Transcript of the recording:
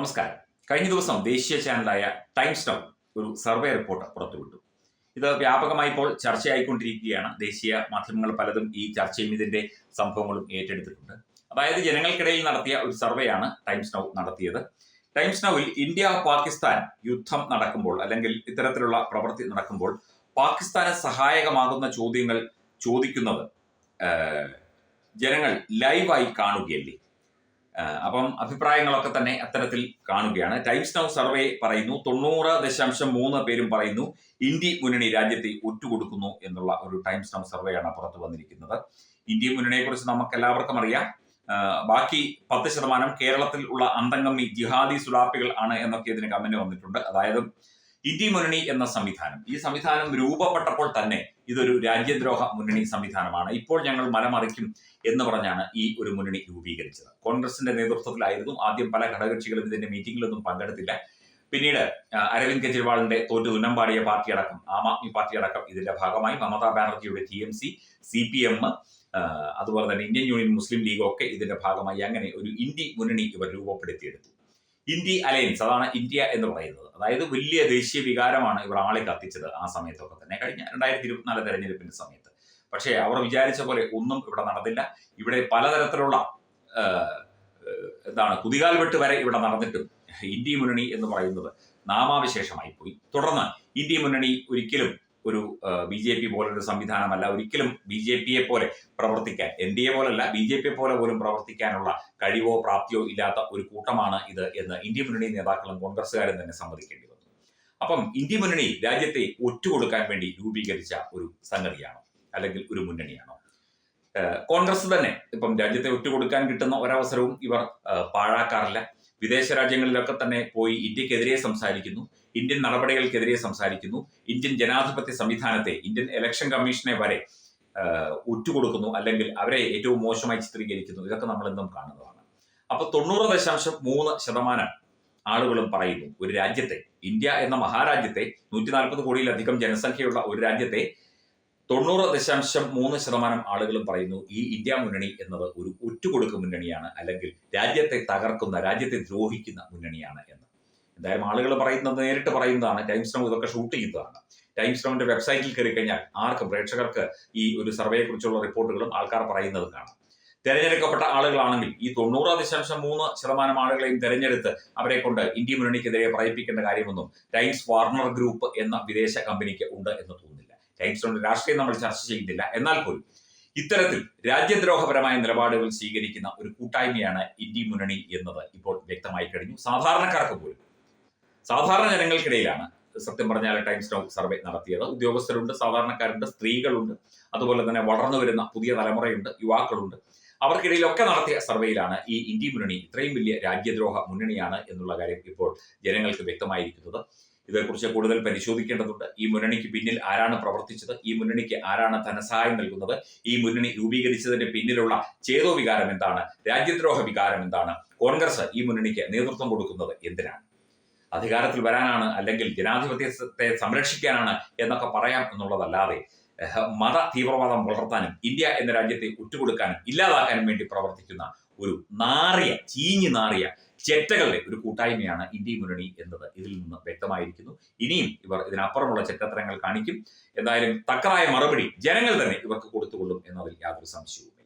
നമസ്കാരം. കഴിഞ്ഞ ദിവസം ദേശീയ ചാനലായ ടൈംസ് നൗ ഒരു സർവേ റിപ്പോർട്ട് പുറത്തുവിട്ടു. ഇത് വ്യാപകമായി ഇപ്പോൾ ചർച്ചയായിക്കൊണ്ടിരിക്കുകയാണ്. ദേശീയ മാധ്യമങ്ങൾ പലതും ഈ ചർച്ചയും ഇതിന്റെ സംഭവങ്ങളും ഏറ്റെടുത്തിട്ടുണ്ട്. അതായത് ജനങ്ങൾക്കിടയിൽ നടത്തിയ ഒരു സർവേയാണ് ടൈംസ് നൗ നടത്തിയത്. ടൈംസ് നൗവിൽ ഇന്ത്യ പാകിസ്ഥാൻ യുദ്ധം നടക്കുമ്പോൾ അല്ലെങ്കിൽ ഇത്തരത്തിലുള്ള പ്രവൃത്തി നടക്കുമ്പോൾ പാകിസ്ഥാന് സഹായകമാകുന്ന ചോദ്യങ്ങൾ ചോദിക്കുന്നത് ജനങ്ങൾ ലൈവായി കാണുകയല്ലേ? അപ്പം അഭിപ്രായങ്ങളൊക്കെ തന്നെ അത്തരത്തിൽ കാണുകയാണ്. ടൈംസ് നൗ സർവേ പറയുന്നു തൊണ്ണൂറ് ദശാംശം മൂന്ന് പേരും പറയുന്നു ഇന്ത്യ മുന്നണി രാജ്യത്തെ ഒറ്റുകൊടുക്കുന്നു എന്നുള്ള ഒരു ടൈംസ് നൗ സർവേയാണ് പുറത്തു വന്നിരിക്കുന്നത്. ഇന്ത്യ മുന്നണിയെ കുറിച്ച് നമുക്ക് എല്ലാവർക്കും അറിയാം ബാക്കി പത്ത് ശതമാനം കേരളത്തിൽ ഉള്ള അന്തംഗമി ജിഹാദി സുലാപ്പികൾ ആണ് എന്നൊക്കെ ഇതിന് കമന്റ് വന്നിട്ടുണ്ട്. അതായത് മുന്നണി എന്ന സംവിധാനം. ഈ സംവിധാനം രൂപപ്പെട്ടപ്പോൾ തന്നെ ഇതൊരു രാജ്യദ്രോഹ മുന്നണി സംവിധാനമാണ്. ഇപ്പോൾ ഞങ്ങൾ മലമറിക്കും എന്ന് പറഞ്ഞാണ് ഈ ഒരു മുന്നണി രൂപീകരിച്ചത്. കോൺഗ്രസിന്റെ നേതൃത്വത്തിലായിരുന്നു. ആദ്യം പല ഘടകകക്ഷികളും ഇതിന്റെ മീറ്റിംഗിലൊന്നും പങ്കെടുത്തില്ല. പിന്നീട് അരവിന്ദ് കെജ്രിവാളിന്റെ തോറ്റു തുന്നമ്പാടിയ പാർട്ടി അടക്കം ആം ആദ്മി പാർട്ടി അടക്കം ഇതിന്റെ ഭാഗമായി മമതാ ബാനർജിയുടെ T M C C P M അതുപോലെ തന്നെ ഇന്ത്യൻ യൂണിയൻ മുസ്ലിം ലീഗ് ഒക്കെ ഇതിന്റെ ഭാഗമായി അങ്ങനെ ഒരു ഇന്ത്യ മുന്നണി ഇവർ രൂപപ്പെടുത്തിയെടുത്തു. ഇന്ത്യ അലയൻസ് അതാണ് ഇന്ത്യ എന്ന് പറയുന്നത്. അതായത് വലിയ ദേശീയ വികാരമാണ് ഇവർ ആളെ കത്തിച്ചത് ആ സമയത്തൊക്കെ തന്നെ. കഴിഞ്ഞ രണ്ടായിരത്തി ഇരുപത്തിനാല് തെരഞ്ഞെടുപ്പിന്റെ സമയത്ത്. പക്ഷേ അവർ വിചാരിച്ച പോലെ ഒന്നും ഇവിടെ നടന്നില്ല. ഇവിടെ പലതരത്തിലുള്ള എന്താണ് കുതികാൽ വെട്ട് വരെ ഇവിടെ നടന്നിട്ടും ഇന്ത്യ മുന്നണി എന്ന് പറയുന്നത് നാമാവിശേഷമായി പോയി. തുടർന്ന് ഇന്ത്യ മുന്നണി ഒരിക്കലും ഒരു ബി ജെ പി പോലൊരു സംവിധാനമല്ല. ഒരിക്കലും ബി ജെ പിയെ പോലെ പ്രവർത്തിക്കാൻ എൻ ഡി എ പോലല്ല ബി ജെ പിയെ പോലെ പോലും പ്രവർത്തിക്കാനുള്ള കഴിവോ പ്രാപ്തിയോ ഇല്ലാത്ത ഒരു കൂട്ടമാണ് ഇത് എന്ന് ഇന്ത്യ മുന്നണി നേതാക്കളും കോൺഗ്രസ്സുകാരും തന്നെ സമ്മതിക്കേണ്ടി വന്നു. അപ്പം ഇന്ത്യ മുന്നണി രാജ്യത്തെ ഒറ്റുകൊടുക്കാൻ വേണ്ടി രൂപീകരിച്ച ഒരു സംഗതിയാണോ? അല്ലെങ്കിൽ ഒരു മുന്നണിയാണോ? കോൺഗ്രസ് തന്നെ ഇപ്പം രാജ്യത്തെ ഒറ്റുകൊടുക്കാൻ കിട്ടുന്ന ഒരവസരവും ഇവർ പാഴാക്കാറില്ല. വിദേശ രാജ്യങ്ങളിലൊക്കെ തന്നെ പോയി ഇന്ത്യക്കെതിരെ സംസാരിക്കുന്നു. ഇന്ത്യൻ നടപടികൾക്കെതിരെ സംസാരിക്കുന്നു. ഇന്ത്യൻ ജനാധിപത്യ സംവിധാനത്തെ ഇന്ത്യൻ ഇലക്ഷൻ കമ്മീഷനെ വരെ ഉറ്റുകൊടുക്കുന്നു അല്ലെങ്കിൽ അവരെ ഏറ്റവും മോശമായി ചിത്രീകരിക്കുന്നു. ഇതൊക്കെ നമ്മൾ എന്നും കാണുന്നതാണ്. അപ്പൊ തൊണ്ണൂറ് ദശാംശം മൂന്ന് ശതമാനം ആളുകളും പറയുന്നു ഒരു രാജ്യത്തെ ഇന്ത്യ എന്ന മഹാരാജ്യത്തെ നൂറ്റി നാൽപ്പത് കോടിയിലധികം ജനസംഖ്യയുള്ള ഒരു രാജ്യത്തെ തൊണ്ണൂറ് ദശാംശം മൂന്ന് ശതമാനം ആളുകളും പറയുന്നു ഈ ഇന്ത്യ മുന്നണി എന്നത് ഒരു ഒറ്റുകൊടുക്ക് മുന്നണിയാണ് അല്ലെങ്കിൽ രാജ്യത്തെ തകർക്കുന്ന രാജ്യത്തെ ദ്രോഹിക്കുന്ന മുന്നണിയാണ് എന്ന്. എന്തായാലും ആളുകൾ പറയുന്നത് നേരിട്ട് പറയുന്നതാണ്. ടൈംസ് നൗ ഇതൊക്കെ ഷൂട്ട് ചെയ്യുന്നതാണ്. ടൈംസ് നൗവിന്റെ വെബ്സൈറ്റിൽ കയറി കഴിഞ്ഞാൽ ആർക്കും പ്രേക്ഷകർക്ക് ഈ ഒരു സർവേയെ കുറിച്ചുള്ള റിപ്പോർട്ടുകളും ആൾക്കാർ പറയുന്നത് കാണാം. തെരഞ്ഞെടുക്കപ്പെട്ട ആളുകളാണെങ്കിൽ ഈ തൊണ്ണൂറ് ദശാംശം മൂന്ന് ശതമാനം ആളുകളെയും തെരഞ്ഞെടുത്ത് അവരെ കൊണ്ട് ഇന്ത്യ മുന്നണിക്കെതിരെ പറയിപ്പിക്കേണ്ട കാര്യമൊന്നും ടൈംസ് വാർണർ ഗ്രൂപ്പ് എന്ന വിദേശ കമ്പനിക്ക് ഉണ്ട് എന്ന് തോന്നുന്നില്ല ടൈംസ് കൊണ്ട് രാഷ്ട്രീയം നമ്മൾ ചർച്ച ചെയ്യുന്നില്ല എന്നാൽ പോലും ഇത്തരത്തിൽ രാജ്യദ്രോഹപരമായ നിലപാടുകൾ സ്വീകരിക്കുന്ന ഒരു കൂട്ടായ്മയാണ് ഇന്ത്യ മുന്നണി എന്നത് ഇപ്പോൾ വ്യക്തമായി കഴിഞ്ഞു. സാധാരണക്കാർക്ക് പോലും സാധാരണ ജനങ്ങൾക്കിടയിലാണ് സത്യം പറഞ്ഞാൽ ടൈംസ് നൗ സർവേ നടത്തിയത്. ഉദ്യോഗസ്ഥരുണ്ട് സാധാരണക്കാരുണ്ട് സ്ത്രീകളുണ്ട് അതുപോലെ തന്നെ വളർന്നു വരുന്ന പുതിയ തലമുറയുണ്ട് യുവാക്കളുണ്ട്. അവർക്കിടയിലൊക്കെ നടത്തിയ സർവേയിലാണ് ഈ ഇന്ത്യ മുന്നണി ഇത്രയും വലിയ രാജ്യദ്രോഹ മുന്നണിയാണ് എന്നുള്ള കാര്യം ഇപ്പോൾ ജനങ്ങൾക്ക് വ്യക്തമായിരിക്കുന്നത്. ഇതേക്കുറിച്ച് കൂടുതൽ പരിശോധിക്കേണ്ടതുണ്ട്. ഈ മുന്നണിക്ക് പിന്നിൽ ആരാണ് പ്രവർത്തിച്ചത്? ഈ മുന്നണിക്ക് ആരാണ് ധനസഹായം നൽകുന്നത്? ഈ മുന്നണി രൂപീകരിച്ചതിന്റെ പിന്നിലുള്ള ചേതോ വികാരം എന്താണ്? രാജ്യദ്രോഹ വികാരം എന്താണ്? കോൺഗ്രസ് ഈ മുന്നണിക്ക് നേതൃത്വം കൊടുക്കുന്നത് എന്തിനാണ്? അധികാരത്തിൽ വരാനാണ് അല്ലെങ്കിൽ ജനാധിപത്യത്തെ സംരക്ഷിക്കാനാണ് എന്നൊക്കെ പറയാം എന്നുള്ളതല്ലാതെ മത തീവ്രവാദം വളർത്താനും ഇന്ത്യ എന്ന രാജ്യത്തെ ഒറ്റുകൊടുക്കാനും ഇല്ലാതാക്കാനും വേണ്ടി പ്രവർത്തിക്കുന്ന ഒരു നാറിയ ചീഞ്ഞു നാറിയ ചെറ്റകളുടെ ഒരു കൂട്ടായ്മയാണ് ഇന്ത്യ മുന്നണി എന്നത്. ഇതിൽ നിന്ന് വ്യക്തമായിരിക്കുന്നു. ഇനിയും ഇവർ ഇതിനപ്പുറമുള്ള ചെറ്റത്തരങ്ങൾ കാണിക്കും. എന്തായാലും തക്കതായ മറുപടി ജനങ്ങൾ തന്നെ ഇവർക്ക് കൊടുത്തുകൊള്ളും എന്നതിൽ യാതൊരു സംശയവുമില്ല.